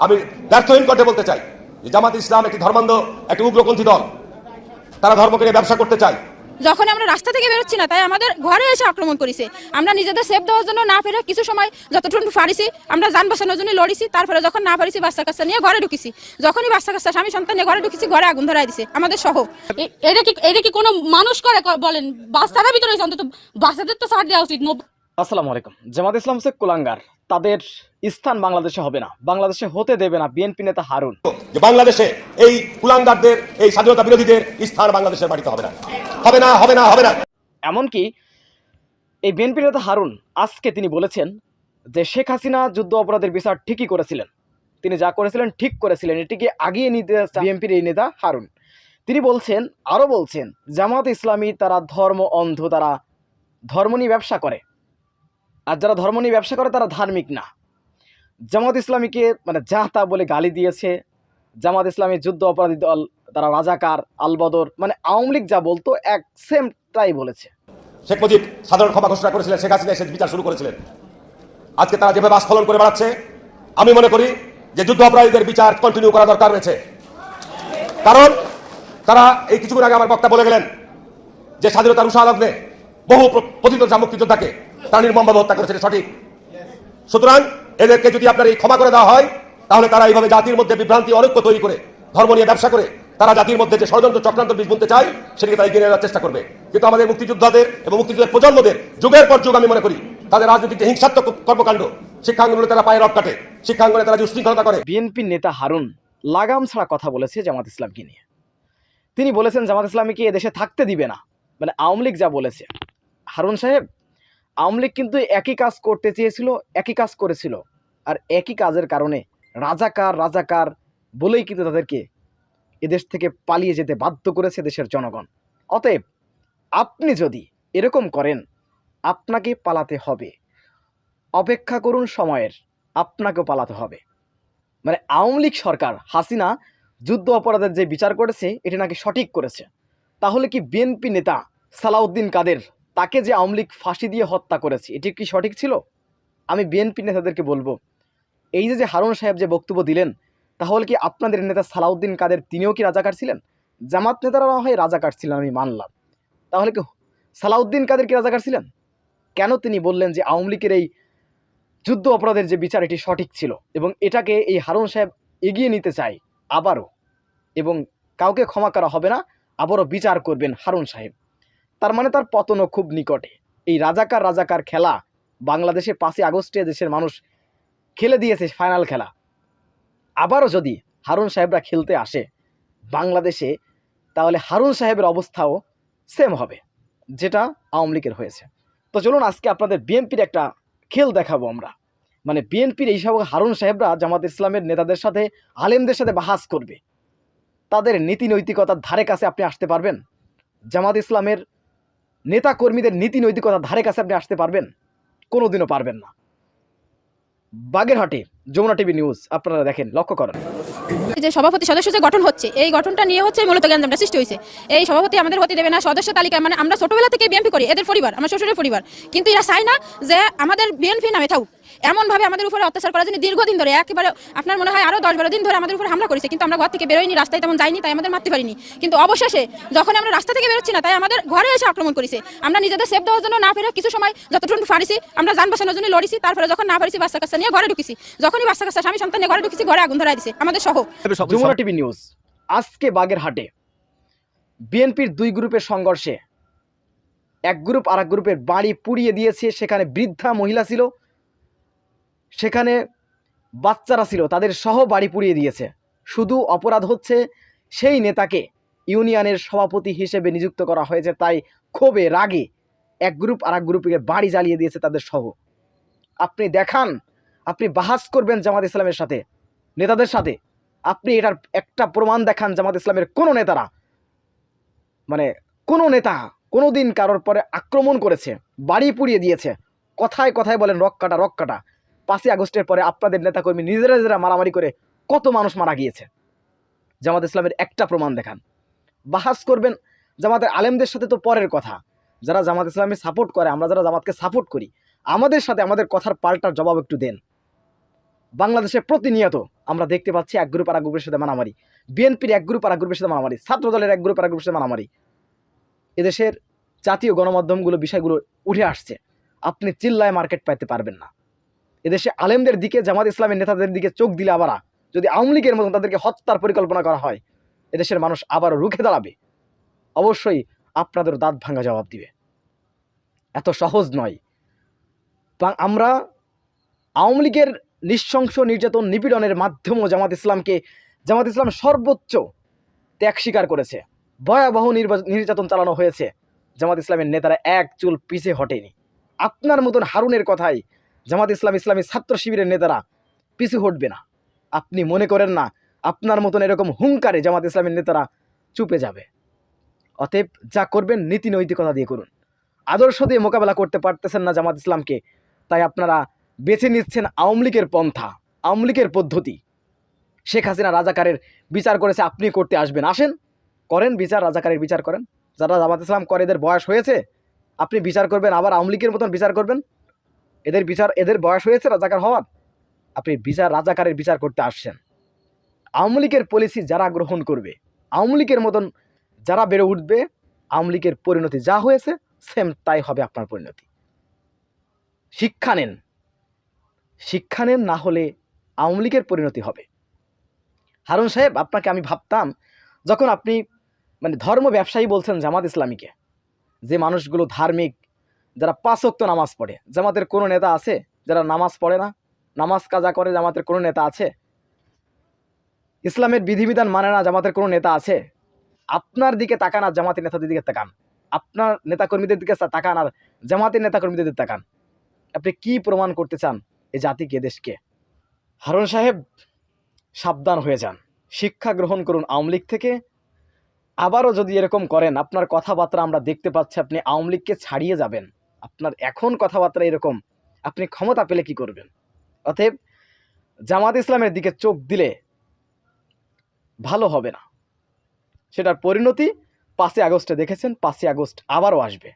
আমি ব্যর্থহীন করতে বলতে চাই যে জামাত ইসলাম একটি ধর্মান্ধ একটি উগ্রপন্থী দল। তারা ধর্মকে নিয়ে ব্যবসা করতে চায়। যখন আমরা রাস্তা থেকে বেরোচ্ছি না তাই আমাদের ঘরে এসে আক্রমণ করেছে। আমরা নিজেদের সেফ দেওয়ার জন্য না পেরে কিছু সময় যতটুকু পারিছি আমরা যান বাঁচানোর জন্য লড়িছি তারপরে যখন না পারিছি বাচ্চা কাচ্চা নিয়ে ঘরে ঢুকেছি। যখনই বাচ্চা কাচ্চা স্বামী সন্তান নিয়ে ঘরে ঢুকেছি ঘরে আগুন ধরাই দিছে আমাদের সহ। এটা কি এটা কি কোনো মানুষ করে বলেন? বাচ্চারা ভিতরে অন্তত বাচ্চাদের তো ছাড় দেওয়া উচিত। নব- আসসালামু আলাইকুম। জামাত ইসলাম হচ্ছে কুলাঙ্গার। তাদের স্থান বাংলাদেশে হবে না। বাংলাদেশে হতে দেবে না বিএনপি নেতা হারুন। যে বাংলাদেশে এই কুলাঙ্গারদের এই স্বাধীনতা বিরোধীদের স্থান বাংলাদেশের বাড়িতে হবে না। হবে না হবে না হবে না। এমনকি এই বিএনপি নেতা হারুন আজকে তিনি বলেছেন যে শেখ হাসিনা যুদ্ধ অপরাধের বিচার ঠিকই করেছিলেন। তিনি যা করেছিলেন ঠিক করেছিলেন। এটিকে আগিয়ে নিতে বিএনপির এই নেতা হারুন। তিনি বলছেন আরও বলছেন জামাত ইসলামী তারা ধর্ম অন্ধ তারা ধর্ম নিয়ে ব্যবসা করে। আর যারা ধর্ম নিয়ে ব্যবসা করে, তারা ধার্মিক না। জামাত ইসলামীকে মানে যা তা বলে গালি দিয়েছে। জামাত ইসলামী যুদ্ধ অপরাধী দল, তারা রাজাকার, আলবদর মানে আওয়ামী লীগ যা বলতো, এক সেমটাই বলেছে। শেখ মুজিব সাধারণ ক্ষমা ঘোষণা করেছিলেন, শেখ হাসিনা এসে বিচার শুরু করেছিলেন। আজকে তারা যেভাবে আস্ফলন করে বেড়াচ্ছে, আমি মনে করি যে যুদ্ধ অপরাধীদের বিচার কন্টিনিউ করা দরকার রয়েছে। কারণ তারা এই কিছুক্ষণ আগে আমার বক্তা বলে গেলেন যে স্বাধীনতার উষা লগ্নে বহু প্র- পতিত যা মুক্তিযোদ্ধাকে তারা নির্মমভাবে হত্যা করেছে সঠিক। সুতরাং এদেরকে যদি আপনার এই ক্ষমা করে দেওয়া হয়, তাহলে তারা এইভাবে জাতির মধ্যে বিভ্রান্তি অনৈক্য তৈরি করে, ধর্ম নিয়ে ব্যবসা করে, তারা জাতির মধ্যে যে ষড়যন্ত্র চক্রান্ত বীজ বুনতে চায়, সেটিকে তারা এগিয়ে নেওয়ার চেষ্টা করবে। কিন্তু আমাদের মুক্তিযোদ্ধাদের এবং মুক্তিযুদ্ধের প্রজন্মদের, যুগের পর যুগ আমি মনে করি, তাদের রাজনৈতিক যে হিংসাত্মক কর্মকাণ্ড, শিক্ষাঙ্গনে তারা পায়ে রব কাটে, শিক্ষাঙ্গনে তারা যে উশৃঙ্খলতা করে। বিএনপির নেতা হারুন লাগাম ছাড়া কথা বলেছে জামাত ইসলামকে নিয়ে। তিনি বলেছেন, জামাত ইসলামীকে এদেশে থাকতে দিবে না? মানে আওয়ামী লীগ যা বলেছে। হারুন সাহেব আওয়ামী লীগ কিন্তু একই কাজ করতে চেয়েছিল, একই কাজ করেছিল। আর একই কাজের কারণে রাজাকার রাজাকার বলেই কিন্তু তাদেরকে এদেশ থেকে পালিয়ে যেতে বাধ্য করেছে দেশের জনগণ। অতএব আপনি যদি এরকম করেন, আপনাকে পালাতে হবে। অপেক্ষা করুন সময়ের, আপনাকেও পালাতে হবে। মানে আওয়ামী লীগ সরকার, হাসিনা যুদ্ধ অপরাধের যে বিচার করেছে, এটি নাকি সঠিক করেছে? তাহলে কি বিএনপি নেতা সালাউদ্দিন কাদের তাকে যে আওয়ামী লীগ ফাঁসি দিয়ে হত্যা করেছে, এটি কি সঠিক ছিল? আমি বিএনপি নেতাদেরকে বলব, এই যে যে হারুন সাহেব যে বক্তব্য দিলেন, তাহলে কি আপনাদের নেতা সালাউদ্দিন কাদের তিনিও কি রাজাকার ছিলেন? জামাত নেতারা না হয় রাজাকার ছিলেন, আমি মানলাম। তাহলে কি সালাউদ্দিন কাদের কি রাজাকার ছিলেন? কেন তিনি বললেন যে আওয়ামী লীগের এই যুদ্ধ অপরাধের যে বিচার, এটি সঠিক ছিল? এবং এটাকে এই হারুন সাহেব এগিয়ে নিতে চায় আবারও, এবং কাউকে ক্ষমা করা হবে না, আবারও বিচার করবেন হারুন সাহেব। তার মানে তার পতনও খুব নিকটে। এই রাজাকার রাজাকার খেলা বাংলাদেশে পাঁচই আগস্টে দেশের মানুষ খেলে দিয়েছে ফাইনাল খেলা। আবারও যদি হারুন সাহেবরা খেলতে আসে বাংলাদেশে, তাহলে হারুন সাহেবের অবস্থাও সেম হবে, যেটা আওয়ামী লীগের হয়েছে। তো চলুন আজকে আপনাদের বিএনপির একটা খেল দেখাবো আমরা। মানে বিএনপির এইসব হারুন সাহেবরা জামাত ইসলামের নেতাদের সাথে, আলেমদের সাথে বাহাস করবে। তাদের নীতি নৈতিকতার ধারে কাছে আপনি আসতে পারবেন? জামাত ইসলামের নেতা কর্মীদের নীতি নৈতিকতা ধারে কাছে আপনি আসতে পারবেন, কোনোদিনও পারবেন না। বাগেরহাটে যমুনা টিভি নিউজ, আপনারা দেখেন, লক্ষ্য করেন। যে সভাপতি সদস্য যে গঠন হচ্ছে, এই গঠনটা নিয়ে হচ্ছে মূলত গ্যাঞ্জামটা সৃষ্টি হয়েছে। এই সভাপতি আমাদের হতে দেবে না, সদস্য তালিকা মানে আমরা ছোটবেলা থেকে বিএনপি করি, এদের পরিবার, আমার শ্বশুরের পরিবার। কিন্তু এরা চায় না যে আমাদের বিএনপি নামে থাকুক। এমনভাবে আমাদের উপরে অত্যাচার করার জন্য দীর্ঘদিন ধরে একেবারে আপনার মনে হয় আরও দশ বারো দিন ধরে আমাদের উপরে হামলা করেছে কিন্তু আমরা ঘর থেকে বেরোয়নি রাস্তায় তেমন যাইনি তাই আমাদের মারতে পারিনি। কিন্তু অবশেষে যখন আমরা রাস্তা থেকে বেরোচ্ছি না তাই আমাদের ঘরে এসে আক্রমণ করেছে। আমরা নিজেদের সেফ দেওয়ার জন্য না পেরে কিছু সময় যতটুকু পারিছি আমরা যান বাঁচানোর জন্য লড়িছি তারপরে যখন না পারিছি বাচ্চা কাচ্চা নিয়ে ঘরে ঢুকেছি। যখনই বাচ্চা কাচ্চা স্বামী সন্তান নিয়ে ঘরে ঢুকেছি ঘরে আগুন ধরাই দিছে আমাদের সহ। Jamuna TV news. আজকে বাগেরহাটে বিএনপির দুই গ্রুপের সংঘর্ষে এক গ্রুপ আর এক গ্রুপের বাড়ি পুড়িয়ে দিয়েছে সেখানে বৃদ্ধা মহিলা ছিল। সেখানে বাচ্চারা ছিল, তাদের সহ বাড়ি পুড়িয়ে দিয়েছে। শুধু অপরাধ হচ্ছে সেই নেতাকে ইউনিয়নের সভাপতি হিসেবে নিযুক্ত করা হয়েছে, তাই ক্ষোভে, রাগে এক গ্রুপ আর এক গ্রুপকে বাড়ি জ্বালিয়ে দিয়েছে তাদের সহ। আপনি দেখান, আপনি বাহাস করবেন জামাত ইসলামের সাথে, নেতাদের সাথে। আপনি এটার একটা প্রমাণ দেখান জামাত ইসলামের কোনো নেতারা। মানে কোনো নেতা কোনো দিন কারোর পরে আক্রমণ করেছে, বাড়ি পুড়িয়ে দিয়েছে, কথায় কথায় বলেন রক কাটা রক কাটা পাঁচই আগস্টের পরে আপনাদের নেতাকর্মী নিজেরা নিজেরা মারামারি করে কত মানুষ মারা গিয়েছে। জামাত ইসলামের একটা প্রমাণ দেখান। বাহাস করবেন জামাতের আলেমদের সাথে তো পরের কথা। যারা জামাত ইসলামের সাপোর্ট করে, আমরা যারা জামাতকে সাপোর্ট করি, আমাদের সাথে আমাদের কথার পাল্টার জবাব একটু দেন। বাংলাদেশে প্রতিনিয়ত আমরা দেখতে পাচ্ছি এক গ্রুপ আর এক গ্রুপের সাথে মারামারি। বিএনপির এক গ্রুপ আর গ্রুপের সাথে মারামারি ছাত্র দলের এক গ্রুপ আর গ্রুপের সাথে মারামারি। এদেশের জাতীয় গণমাধ্যমগুলো বিষয়গুলো উঠে আসছে। আপনি চিল্লায় মার্কেট পাইতে পারবেন না। এদেশে আলেমদের দিকে, জামাত ইসলামের নেতাদের দিকে চোখ দিলে আবার। যদি আওয়ামী লীগের মতন তাদেরকে হত্যার পরিকল্পনা করা হয়, এদেশের মানুষ আবারও রুখে দাঁড়াবে। অবশ্যই আপনাদের দাঁত ভাঙা জবাব দিবে। এত সহজ নয়। আমরা আওয়ামী লীগের নৃশংস নির্যাতন নিপীড়নের মাধ্যমেও জামাত ইসলামকে জামাত ইসলাম সর্বোচ্চ ত্যাগ স্বীকার করেছে। ভয়াবহ নির্যাতন চালানো হয়েছে। জামাত ইসলামের নেতারা এক চুল পিছে হটেনি। আপনার মতন হারুনের কথাই জামাত ইসলাম ইসলামী ছাত্র শিবিরের নেতারা পিছু হটবে না। আপনি মনে করেন না, আপনার মতন এরকম হুঙ্কারে জামাত ইসলামের নেতারা চুপে যাবে। অতএব যা করবেন নীতি নৈতিকতা দিয়ে করুন। আদর্শ দিয়ে মোকাবেলা করতে পারতেছেন না জামাত ইসলামকে, তাই আপনারা বেছে নিচ্ছেন আওয়ামী লীগের পন্থা, আওয়ামী লীগের পদ্ধতি। শেখ হাসিনা রাজাকারের বিচার করেছে, আপনি করতে আসবেন। আসেন, করেন বিচার, রাজাকারের বিচার করেন। যারা জামাত ইসলাম করে, এদের বয়স হয়েছে, আপনি বিচার করবেন, আবার আওয়ামী লীগের মতন বিচার করবেন। এদের বিচার, এদের বয়স হয়েছে রাজাকার হওয়ার। আপনি বিচার, রাজাকারের বিচার করতে আসছেন। আওয়ামী লীগের পলিসি যারা গ্রহণ করবে, আওয়ামী লীগের মতন যারা বেড়ে উঠবে, আওয়ামী লীগের পরিণতি যা হয়েছে সেম তাই হবে আপনার পরিণতি। শিক্ষা নেন। শিক্ষা নেন না হলে আওয়ামী লীগের পরিণতি হবে। হারুন সাহেব, আপনাকে আমি ভাবতাম, যখন আপনি মানে ধর্ম ব্যবসায়ী বলছেন জামাত ইসলামীকে, যে মানুষগুলো ধার্মিক যারা পাঁচক্ত নামাজ পড়ে, জামাতের কোনো নেতা আছে? যারা নামাজ পড়ে না, নামাজ কাজা করে জামাতের কোনো নেতা আছে? ইসলামের বিধিবিধান মানে না জামাতের কোনো নেতা আছে? আপনার দিকে তাকান আর জামাতের নেতাদের দিকে তাকান। আপনার নেতাকর্মীদের দিকে তাকান আর জামাতের নেতাকর্মীদের দিকে তাকান। আপনি কি প্রমাণ করতে চান এই জাতিকে দেশকে হারুন সাহেব, সাবধান হয়ে যান। শিক্ষা গ্রহণ করুন আওয়ামী লীগ থেকে। আবারও যদি এরকম করেন, আপনার কথাবার্তা আমরা দেখতে পাচ্ছি আপনি আওয়ামী লীগকে ছাড়িয়ে যাবেন। আপনার এখন কথাবার্তা এরকম, আপনি ক্ষমতা পেলে কি করবেন? অতএব জামাত ইসলামের দিকে চোখ দিলে ভালো হবে না। সেটার পরিণতি পাঁচই আগস্টে দেখেছেন, পাঁচই আগস্ট আবারও আসবে।